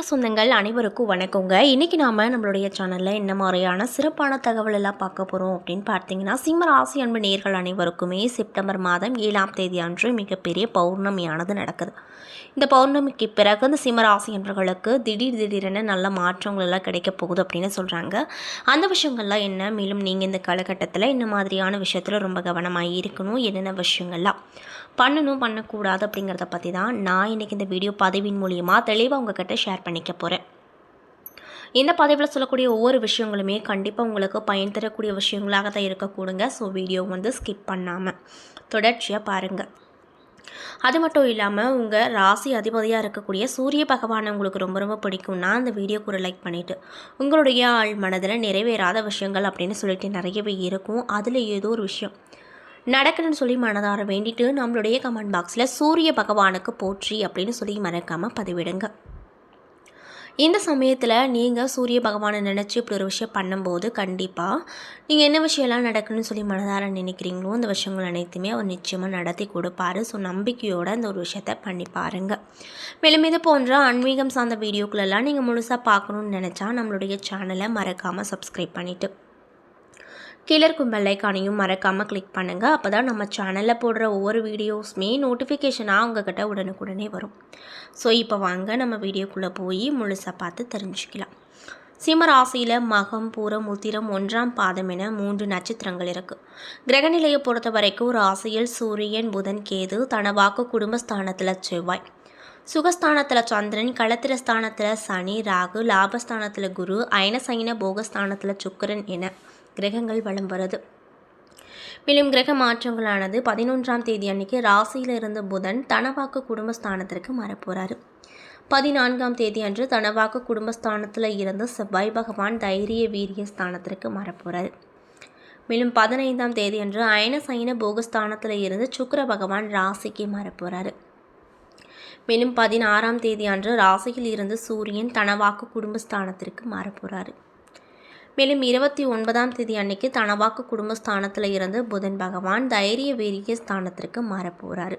சொந்தங்கள் அனைவருக்கும் வணக்கங்க. இன்றைக்கி நாம் நம்மளுடைய சேனலில் என்ன மாதிரியான சிறப்பான தகவல் எல்லாம் பார்க்க போகிறோம் அப்படின்னு பார்த்தீங்கன்னா சிம்ம ராசி அன்பு நேர்கள் அனைவருக்குமே செப்டம்பர் மாதம் ஏழாம் தேதி அன்று மிகப்பெரிய பௌர்ணமியானது நடக்குது. இந்த பௌர்ணமிக்கு பிறகு இந்த சிம்ம ராசி திடீர் திடீரென நல்ல மாற்றங்கள் எல்லாம் கிடைக்க போகுது அப்படின்னு சொல்கிறாங்க அந்த விஷயங்கள்லாம் என்ன? மேலும் நீங்கள் இந்த காலகட்டத்தில் இந்த மாதிரியான விஷயத்தில் ரொம்ப கவனமாக இருக்கணும்? என்னென்ன விஷயங்கள்லாம் பண்ணணும் பண்ணக்கூடாது அப்படிங்கிறத பற்றி தான் நான் இன்றைக்கி இந்த வீடியோ பதிவின் மூலியமாக தெளிவாக உங்ககிட்ட ஷேர் பண்ணிக்க போகிறேன் இந்த பதிவில் சொல்லக்கூடிய ஒவ்வொரு விஷயங்களுமே கண்டிப்பாக உங்களுக்கு பயன் தரக்கூடிய விஷயங்களாக தான் இருக்கக்கூடுங்க ஸோ வீடியோ வந்து ஸ்கிப் பண்ணாமல் தொடர்ச்சியாக பாருங்கள் அது மட்டும் இல்லாமல் உங்கள் ராசி அதிபதியாக இருக்கக்கூடிய சூரிய பகவானை உங்களுக்கு ரொம்ப ரொம்ப பிடிக்கும்னா அந்த வீடியோக்கு ஒரு லைக் பண்ணிவிட்டு உங்களுடைய ஆள் மனதில் நிறைவேறாத விஷயங்கள் அப்படின்னு சொல்லிட்டு நிறையவே இருக்கும். அதில் ஏதோ ஒரு விஷயம் நடக்கணும்னு சொல்லி மனதார வேண்டிட்டு நம்மளுடைய கமெண்ட் பாக்ஸில் சூரிய பகவானுக்கு போற்றி அப்படின்னு சொல்லி மறக்காமல் பதிவிடுங்க. இந்த சமயத்தில் நீங்கள் சூரிய பகவானை நினச்சி இப்படி ஒரு விஷயம் பண்ணும்போது கண்டிப்பாக நீங்கள் என்ன விஷயம்லாம் நடக்கணும்னு சொல்லி மனதார நினைக்கிறீங்களோ அந்த விஷயங்கள் அனைத்துமே அவர் நிச்சயமாக நடத்தி கொடுப்பாரு. ஸோ நம்பிக்கையோடு அந்த ஒரு விஷயத்தை பண்ணி பாருங்கள் மேலும் இது போன்ற ஆன்மீகம் சார்ந்த வீடியோக்களெல்லாம் நீங்கள் முழுசாக பார்க்கணுன்னு நினச்சா நம்மளுடைய சேனலை மறக்காமல் சப்ஸ்கிரைப் பண்ணிவிட்டு கீழே இருக்கும் பெல்லைக்கானையும் மறக்காமல் கிளிக் பண்ணுங்கள் அப்போ தான் நம்ம சேனலில் போடுற ஒவ்வொரு வீடியோஸுமே நோட்டிஃபிகேஷனாக உங்ககிட்ட உடனுக்குடனே வரும். ஸோ இப்போ வாங்க நம்ம வீடியோக்குள்ளே போய் முழுசாக பார்த்து தெரிஞ்சுக்கலாம். சிம்ம ராசியில் மகம் பூரம் உத்திரம் ஒன்றாம் பாதம் என மூன்று நட்சத்திரங்கள் இருக்குது கிரகநிலையை பொறுத்த வரைக்கும் ராசியில் சூரியன் புதன் கேது தனவாக்கு குடும்பஸ்தானத்தில் செவ்வாய். சுகஸ்தானத்தில் சந்திரன் களத்திரஸ்தானத்தில் சனி ராகு லாபஸ்தானத்தில் குரு அயனசைன போகஸ்தானத்தில் சுக்கரன் என கிரகங்கள் வலம் வருது மேலும் கிரக மாற்றங்களானது பதினொன்றாம் தேதி அன்னைக்கு ராசியில் இருந்த புதன் தனவாக்கு குடும்பஸ்தானத்திற்கு மாறப்போகிறாரு பதினான்காம் தேதி அன்று தனவாக்கு குடும்பஸ்தானத்தில் இருந்து செவ்வாய் பகவான் தைரிய வீரிய ஸ்தானத்திற்கு மாறப்போகிறாரு மேலும் பதினைந்தாம் தேதி அன்று அயன சைன போகஸ்தானத்தில் இருந்து சுக்கர பகவான் ராசிக்கு மாறப்போகிறாரு மேலும் பதினாறாம் தேதி அன்று ராசியில் இருந்து சூரியன் தனவாக்கு குடும்பஸ்தானத்திற்கு மாறப்போகிறாரு மேலும் இருபத்தி ஒன்பதாம் தேதி அன்னைக்கு தனவாக்கு குடும்பஸ்தானத்தில் இருந்து புதன் பகவான் தைரிய வீரிய ஸ்தானத்திற்கு மாறப்போகிறாரு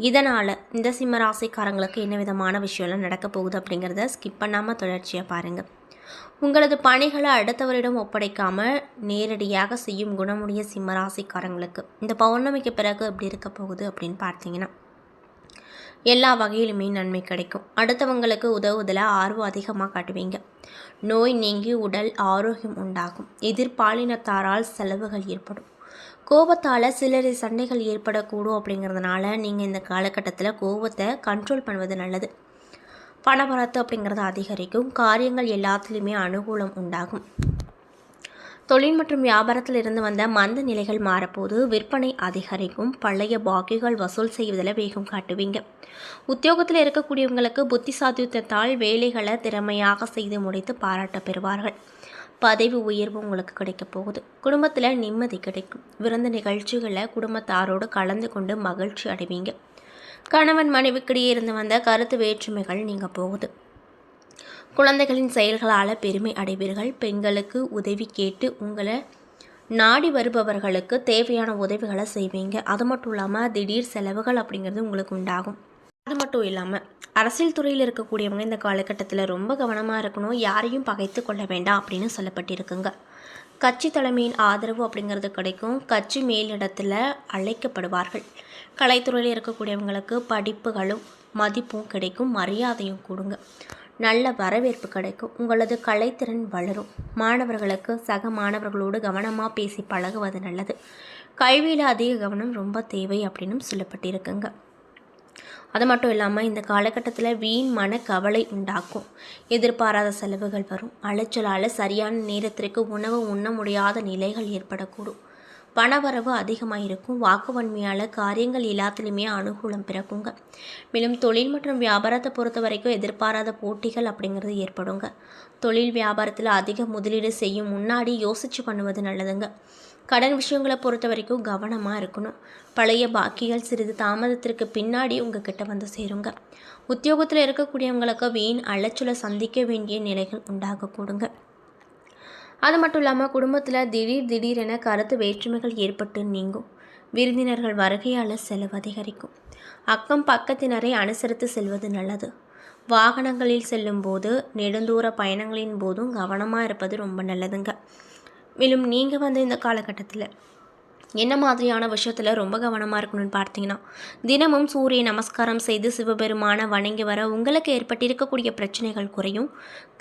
இதனால் இந்த சிம்ம ராசிக்காரங்களுக்கு என்ன விதமான விஷயம்லாம் நடக்க போகுது அப்படிங்கிறத ஸ்கிப் பண்ணாமல் தொடர்ச்சியாக பாருங்கள் உங்களது பணிகளை அடுத்தவரிடம் ஒப்படைக்காமல் நேரடியாக செய்யும் குணமுடைய சிம்ம ராசிக்காரங்களுக்கு இந்த பௌர்ணமிக்கு பிறகு எப்படி இருக்க போகுது அப்படின்னு பார்த்தீங்கன்னா எல்லா வகையிலுமே நன்மை கிடைக்கும். அடுத்தவங்களுக்கு உதவுதல ஆர்வம் அதிகமாக காட்டுவீங்க. நோய் நீங்கி உடல் ஆரோக்கியம் உண்டாகும். எதிர்பாலினத்தாரால் செலவுகள் ஏற்படும். கோபத்தால் சிலரை சண்டைகள் ஏற்படக்கூடும் அப்படிங்கிறதுனால நீங்கள் இந்த காலகட்டத்தில் கோபத்தை கண்ட்ரோல் பண்ணுவது நல்லது. பணபரத்து அப்படிங்கிறது அதிகரிக்கும். காரியங்கள் எல்லாத்துலேயுமே அனுகூலம் உண்டாகும். தொழில் மற்றும் வியாபாரத்தில் இருந்து வந்த மந்த நிலைகள் மாறப்போது விற்பனை அதிகரிக்கும். பழைய பாக்கிகள் வசூல் செய்வதில் வேகம் காட்டுவீங்க. உத்தியோகத்தில் இருக்கக்கூடியவங்களுக்கு புத்தி சாத்தியத்தால் வேலைகளை திறமையாக செய்து முடித்து பாராட்ட பெறுவார்கள். பதவி உயர்வு உங்களுக்கு கிடைக்க போகுது. குடும்பத்தில் நிம்மதி கிடைக்கும். விருந்த நிகழ்ச்சிகளை குடும்பத்தாரோடு கலந்து கொண்டு மகிழ்ச்சி அடைவீங்க. கணவன் மனைவிக்கிடையே இருந்து வந்த கருத்து வேற்றுமைகள் நீங்கள் போகுது. குழந்தைகளின் செயல்களால் பெருமை அடைவீர்கள். பெண்களுக்கு உதவி கேட்டு உங்களை நாடி வருபவர்களுக்கு தேவையான உதவிகளை செய்வீங்க. அது மட்டும் இல்லாமல் திடீர் செலவுகள் அப்படிங்கிறது உங்களுக்கு உண்டாகும். அது மட்டும் இல்லாமல் அரசியல் துறையில் இருக்கக்கூடியவங்க இந்த காலகட்டத்தில் ரொம்ப கவனமாக இருக்கணும். யாரையும் பகைத்து கொள்ள வேண்டாம் அப்படின்னு சொல்லப்பட்டிருக்குங்க. கட்சி தலைமையின் ஆதரவு அப்படிங்கிறது கிடைக்கும். கட்சி மேலிடத்தில் அழைக்கப்படுவார்கள். கலைத்துறையில் இருக்கக்கூடியவங்களுக்கு படிப்புகளும் மதிப்பும் கிடைக்கும். மரியாதையும் கொடுங்க. நல்ல வரவேற்பு கிடைக்கும். உங்களது கலைத்திறன் வளரும். மாணவர்களுக்கு சக மாணவர்களோடு கவனமாக பேசி பழகுவது நல்லது. கல்வியில் அதிக கவனம் ரொம்ப தேவை அப்படின்னு சொல்லப்பட்டிருக்குங்க. அது மட்டும் இல்லாமல் இந்த காலகட்டத்தில் வீண் மன கவலை உண்டாக்கும். எதிர்பாராத செலவுகள் வரும். அலைச்சலால் சரியான நேரத்திற்கு உணவு உண்ண முடியாத நிலைகள் ஏற்படக்கூடும். பணவரவு அதிகமாக இருக்கும் வாக்குவன்மையால் காரியங்கள் எல்லாத்துலேயுமே அனுகூலம் பிறக்குங்க. மேலும் தொழில் மற்றும் வியாபாரத்தை பொறுத்த வரைக்கும் எதிர்பாராத போட்டிகள் அப்படிங்கிறது ஏற்படுங்க. தொழில் வியாபாரத்தில் அதிக முதலீடு செய்யும் முன்னாடி யோசித்து பண்ணுவது நல்லதுங்க. கடன் விஷயங்களை பொறுத்த வரைக்கும் கவனமாக இருக்கணும். பழைய பாக்கிகள் சிறிது தாமதத்திற்கு பின்னாடி உங்ககிட்ட வந்து சேருங்க. உத்தியோகத்தில் இருக்கக்கூடியவங்களுக்கு வீண் அலைச்சலை சந்திக்க வேண்டிய நிலைகள் உண்டாகக்கூடுங்க. அது மட்டும் இல்லாமல் குடும்பத்தில் திடீர் திடீரென கருத்து வேற்றுமைகள் ஏற்பட்டு நீங்கும். விருந்தினர்கள் வருகையால் செலவு அதிகரிக்கும். அக்கம் பக்கத்தினரை அனுசரித்து செல்வது நல்லது. வாகனங்களில் செல்லும்போது நெடுந்தூர பயணங்களின் போதும் கவனமாக இருப்பது ரொம்ப நல்லதுங்க. மேலும் நீங்கள் வந்து இந்த காலகட்டத்தில் என்ன மாதிரியான விஷயத்தில் ரொம்ப கவனமாக இருக்கணும்னு பார்த்தீங்கன்னா தினமும் சூரிய நமஸ்காரம் செய்து சிவபெருமானை வணங்கி வர உங்களுக்கு ஏற்பட்டிருக்கக்கூடிய பிரச்சனைகள் குறையும்.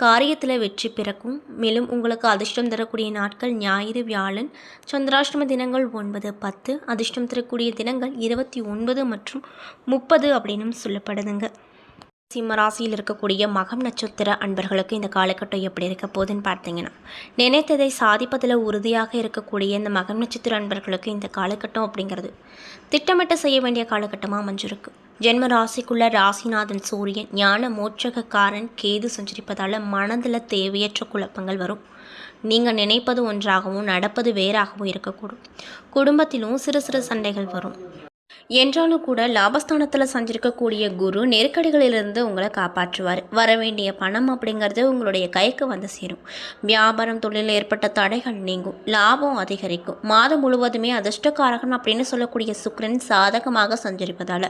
காரியத்தில் வெற்றி பிறக்கும். மேலும் உங்களுக்கு அதிர்ஷ்டம் தரக்கூடிய நாட்கள் ஞாயிறு வியாழன் சந்திராஷ்டம தினங்கள் ஒன்பது பத்து அதிர்ஷ்டம் தரக்கூடிய தினங்கள் இருபத்தி ஒன்பது மற்றும் முப்பது அப்படின்னு சொல்லப்படுதுங்க. சிம்ம ராசியில் இருக்கக்கூடிய மகம் நட்சத்திர அன்பர்களுக்கு இந்த காலகட்டம் எப்படி இருக்க போதுன்னு பார்த்தீங்கன்னா நினைத்ததை சாதிப்பதில் உறுதியாக இருக்கக்கூடிய இந்த மகம் நட்சத்திர அன்பர்களுக்கு இந்த காலகட்டம் அப்படிங்கிறது திட்டமிட்ட செய்ய வேண்டிய காலகட்டமாக அமைஞ்சிருக்கு. ஜென்ம ராசிக்குள்ள ராசிநாதன் சூரியன் ஞான மோட்சகக்காரன் கேது சஞ்சரிப்பதால் மனதில் தேவையற்ற குழப்பங்கள் வரும். நீங்கள் நினைப்பது ஒன்றாகவும் நடப்பது வேறாகவும் இருக்கக்கூடும். குடும்பத்திலும் சிறு சிறு சண்டைகள் வரும். என்றாலும் கூட லாபஸ்தானத்தில் சஞ்சிருக்கக்கூடிய குரு நெருக்கடிகளிலிருந்து உங்களை காப்பாற்றுவார். வர வேண்டிய பணம் அப்படிங்கிறது உங்களுடைய கைக்கு வந்து சேரும். வியாபாரம் தொழிலில் ஏற்பட்ட தடைகள் நீங்கும். லாபம் அதிகரிக்கும். மாதம் முழுவதுமே அதிர்ஷ்டக்காரகன் அப்படின்னு சொல்லக்கூடிய சுக்கிரன் சாதகமாக சஞ்சரிப்பதால்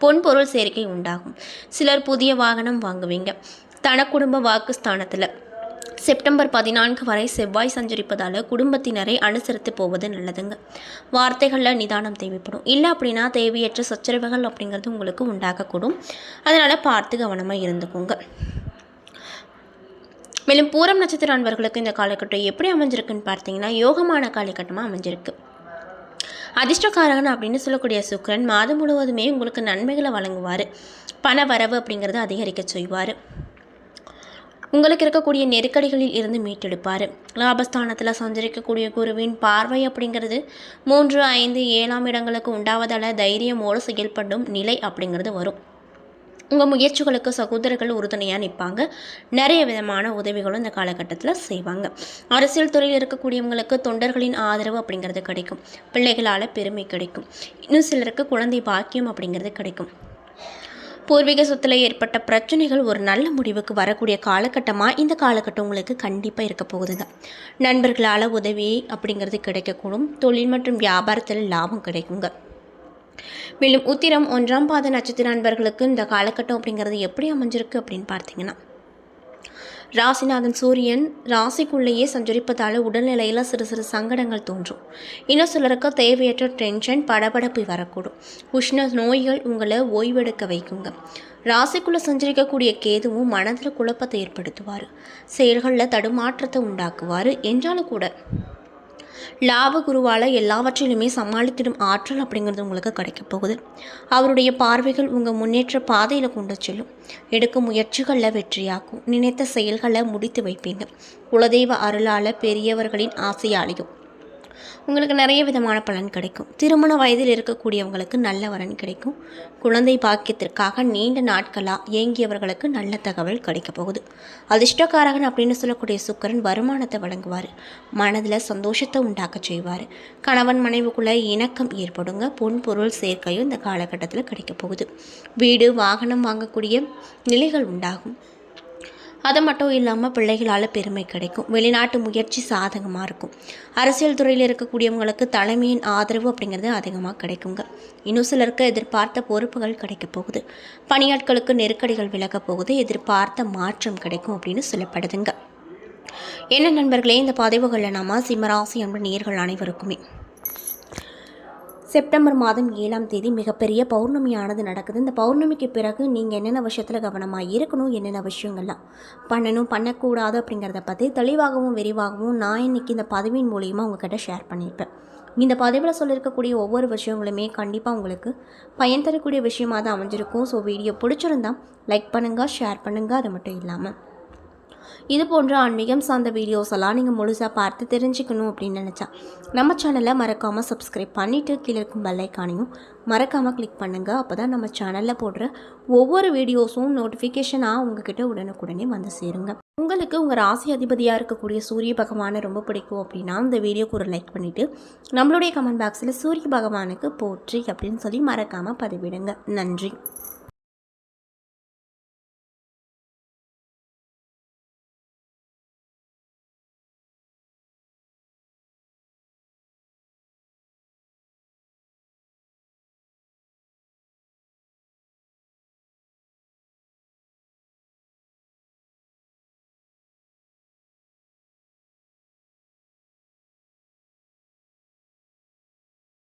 பொன்பொருள் சேர்க்கை உண்டாகும். சிலர் புதிய வாகனம் வாங்குவீங்க. தன குடும்ப வாக்குஸ்தானத்தில் செப்டம்பர் பதினான்கு வரை செவ்வாய் சஞ்சரிப்பதால் குடும்பத்தினரை அனுசரித்து போவது நல்லதுங்க. வார்த்தைகளில் நிதானம் தேவைப்படும். இல்லை அப்படின்னா தேவையற்ற சச்சரவுகள் அப்படிங்கிறது உங்களுக்கு உண்டாகக்கூடும். அதனால் பார்த்து கவனமாக இருந்துக்கோங்க. மேலும் பூரம் நட்சத்திர அன்பர்களுக்கு இந்த காலகட்டம் எப்படி அமைஞ்சிருக்குன்னு பார்த்தீங்கன்னா யோகமான காலகட்டமாக அமைஞ்சிருக்கு. அதிர்ஷ்டக்காரகன் அப்படின்னு சொல்லக்கூடிய சுக்கரன் மாதம் முழுவதுமே உங்களுக்கு நன்மைகளை வழங்குவார். பண வரவு அப்படிங்கிறத அதிகரிக்க செய்வார். உங்களுக்கு இருக்கக்கூடிய நெருக்கடிகளில் இருந்து மீட்டெடுப்பார். லாபஸ்தானத்தில் சஞ்சரிக்கக்கூடிய குருவின் பார்வை அப்படிங்கிறது மூன்று ஐந்து ஏழாம் இடங்களுக்கு உண்டாவதால் தைரியமோடு செயல்படும் நிலை அப்படிங்கிறது வரும். உங்கள் முயற்சிகளுக்கு சகோதரர்கள் உறுதுணையாக நிற்பாங்க நிறைய விதமான உதவிகளும் இந்த காலகட்டத்தில் செய்வாங்க. அரசியல் துறையில் இருக்கக்கூடியவங்களுக்கு தொண்டர்களின் ஆதரவு அப்படிங்கிறது கிடைக்கும். பிள்ளைகளால் பெருமை கிடைக்கும். இன்னும் சிலருக்கு குழந்தை பாக்கியம் அப்படிங்கிறது கிடைக்கும். பூர்வீக சொத்தில் ஏற்பட்ட பிரச்சனைகள் ஒரு நல்ல முடிவுக்கு வரக்கூடிய காலகட்டமாக இந்த காலகட்டம் உங்களுக்கு கண்டிப்பாக இருக்க போகுதுங்க. நண்பர்களால் உதவி அப்படிங்கிறது கிடைக்கக்கூடும். தொழில் மற்றும் வியாபாரத்தில் லாபம் கிடைக்குங்க. மேலும் உத்திரம் ஒன்றாம் பாத நட்சத்திர நண்பர்களுக்கு இந்த காலகட்டம் அப்படிங்கிறது எப்படி அமைஞ்சிருக்கு அப்படின்னு பார்த்தீங்கன்னா ராசிநாதன் சூரியன் ராசிக்குள்ளேயே சஞ்சரிப்பதால் உடல்நிலையில் சிறு சிறு சங்கடங்கள் தோன்றும். இன்னும் சிலருக்கு தேவையற்ற டென்ஷன் படபடப்பு வரக்கூடும். உஷ்ண நோய்கள் உங்களை ஓய்வெடுக்க வைக்குங்க. ராசிக்குள்ளே சஞ்சரிக்கக்கூடிய கேதுவும் மனதில் குழப்பத்தை ஏற்படுத்துவார். செயல்களில் தடுமாற்றத்தை உண்டாக்குவார். என்றாலும் கூட லாப குருவால் எல்லாவற்றிலுமே சமாளித்திடும் ஆற்றல் அப்படிங்கிறது உங்களுக்கு கிடைக்க போகுது. அவருடைய பார்வைகள் உங்கள் முன்னேற்ற பாதையில் கொண்டு செல்லும். எடுக்கும் முயற்சிகளில் வெற்றியாக்கும். நினைத்த செயல்களை முடித்து வைப்பீங்க. குலதெய்வ அருளால் பெரியவர்களின் ஆசையாலையும். உங்களுக்கு நிறைய விதமான பலன் கிடைக்கும். திருமண வயதில் இருக்கக்கூடியவங்களுக்கு நல்ல வரன் கிடைக்கும். குழந்தை பாக்கியத்திற்காக நீண்ட நாட்களாக ஏங்கியவர்களுக்கு நல்ல தகவல் கிடைக்க போகுது. அதிர்ஷ்டக்காரகன் அப்படின்னு சொல்லக்கூடிய சுக்கரன் வருமானத்தை வழங்குவார். மனதில் சந்தோஷத்தை உண்டாக்க செய்வார். கணவன் மனைவிக்குள்ளே இணக்கம் ஏற்படுங்க. பொன் பொருள் சேர்க்கையும் இந்த காலகட்டத்தில் கிடைக்க போகுது. வீடு வாகனம் வாங்கக்கூடிய நிலைகள் உண்டாகும். அது மட்டும் இல்லாமல் பிள்ளைகளால் பெருமை கிடைக்கும். வெளிநாட்டு முயற்சி சாதகமாக இருக்கும். அரசியல் துறையில் இருக்கக்கூடியவங்களுக்கு தலைமையின் ஆதரவு அப்படிங்கிறது அதிகமாக கிடைக்குங்க. இன்னும் சிலருக்கு எதிர்பார்த்த பொறுப்புகள் கிடைக்க போகுது. பணியாட்களுக்கு நெருக்கடிகள் விலக போகுது. எதிர்பார்த்த மாற்றம் கிடைக்கும் அப்படின்னு சொல்லப்படுதுங்க. என்ன நண்பர்களே இந்த பதிவுகளில் நாம சிம்மராசி என்பது நேர்கள் அனைவருக்குமே செப்டம்பர் மாதம் ஏழாம் தேதி மிகப்பெரிய பௌர்ணமியானது நடக்குது. இந்த பௌர்ணமிக்கு பிறகு நீங்கள் என்னென்ன விஷயத்தில் கவனமாக இருக்கணும் என்னென்ன விஷயங்கள்லாம் பண்ணணும் பண்ணக்கூடாது அப்படிங்கிறத பற்றி தெளிவாகவும் விரிவாகவும் நான் இன்னைக்கு இந்த பதவியின் மூலியமாக உங்ககிட்ட ஷேர் பண்ணியிருப்பேன். இந்த பதிவில் சொல்லியிருக்கக்கூடிய ஒவ்வொரு விஷயங்களுமே கண்டிப்பாக உங்களுக்கு பயன் தரக்கூடிய விஷயமாக தான் அமைஞ்சிருக்கும். ஸோ வீடியோ பிடிச்சிருந்தா லைக் பண்ணுங்கள் ஷேர் பண்ணுங்கள் அது மட்டும் இல்லாமல் இது போன்ற ஆன்மீகம் சார்ந்த வீடியோஸ் எல்லாம் நீங்கள் முழுசாக பார்த்து தெரிஞ்சுக்கணும் அப்படின்னு நினச்சா நம்ம சேனலை மறக்காமல் சப்ஸ்கிரைப் பண்ணிவிட்டு கீழே இருக்கும் பெல்லைக்கானையும் மறக்காமல் கிளிக் பண்ணுங்கள் அப்போ தான் நம்ம சேனலில் போடுற ஒவ்வொரு வீடியோஸும் நோட்டிஃபிகேஷனாக உங்ககிட்ட உடனுக்குடனே வந்து சேருங்க. உங்களுக்கு உங்கள் ராசி அதிபதியாக இருக்கக்கூடிய சூரிய பகவானை ரொம்ப பிடிக்கும் அப்படின்னா இந்த வீடியோக்கு ஒரு லைக் பண்ணிவிட்டு நம்மளுடைய கமெண்ட் பாக்ஸில் சூரிய பகவானுக்கு போற்றி அப்படின்னு சொல்லி மறக்காமல் பதிவிடுங்க. நன்றி.